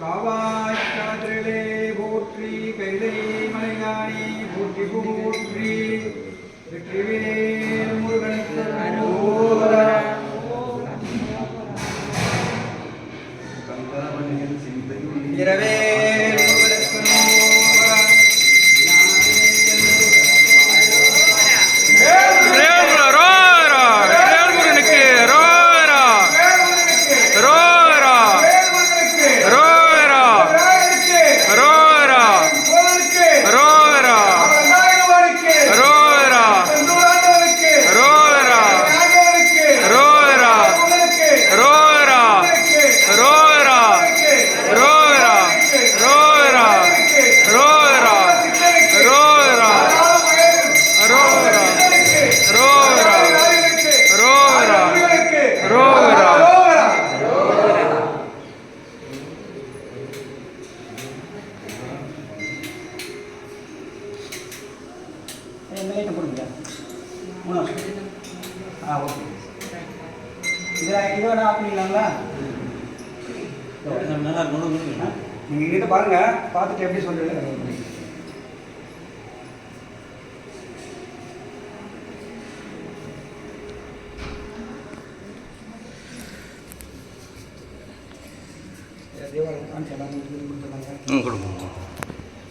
காவாய்க்காற்றிலே போற்றி கைதை மலையானி இரவே மெயிட்டை கொடுங்க. மூணு வருஷம். ஆ ஓகே. இதை இதோட ஆஃப் பண்ணிடலாங்களா கொண்டு இருக்கணும் நீங்கள் கிட்ட பாருங்கள் பார்த்துட்டு எப்படி சொல்லுங்கள் ம் கொடுப்போம்